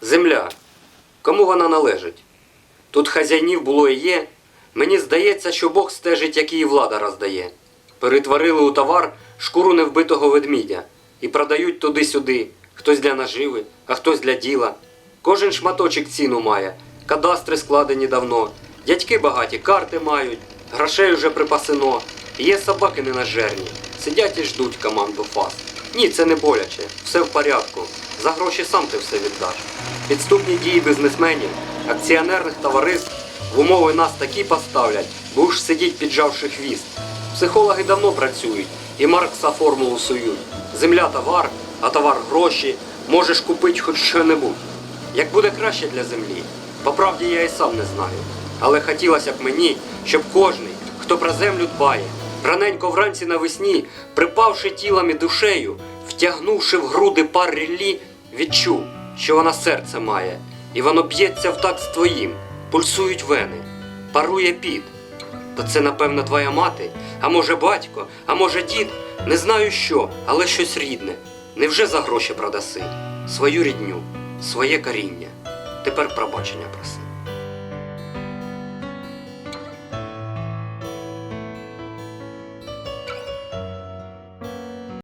Земля. Кому вона належить? Тут хазяїнів було і є. Мені здається, що Бог стежить, як її влада роздає. Перетворили у товар шкуру невбитого ведмідя і продають туди-сюди. Хтось для наживи, а хтось для діла. Кожен шматочок ціну має, кадастри складені давно, дядьки багаті карти мають, грошей уже припасено. Є собаки ненажерні, сидять і ждуть команду фас. Ні, це не боляче, все в порядку. За гроші сам ти все віддаш. Підступні дії бізнесменів, акціонерних товариств в умови нас такі поставлять, будеш сидіть піджавши хвіст. Психологи давно працюють і Маркса формулу сують. Земля товар, а товар гроші. Можеш купити хоч що-небудь. Як буде краще для землі? По правді я і сам не знаю. Але хотілося б мені, щоб кожний, хто про землю дбає, раненько вранці навесні, припавши тілом і душею, втягнувши в груди пар ріллі, відчув, що вона серце має, і воно б'ється в такт з твоїм, пульсують вени, парує під. То це, напевно, твоя мати, а може батько, а може дід, не знаю що, але щось рідне. Невже за гроші продаси? Свою рідню, своє коріння. Тепер пробачення проси.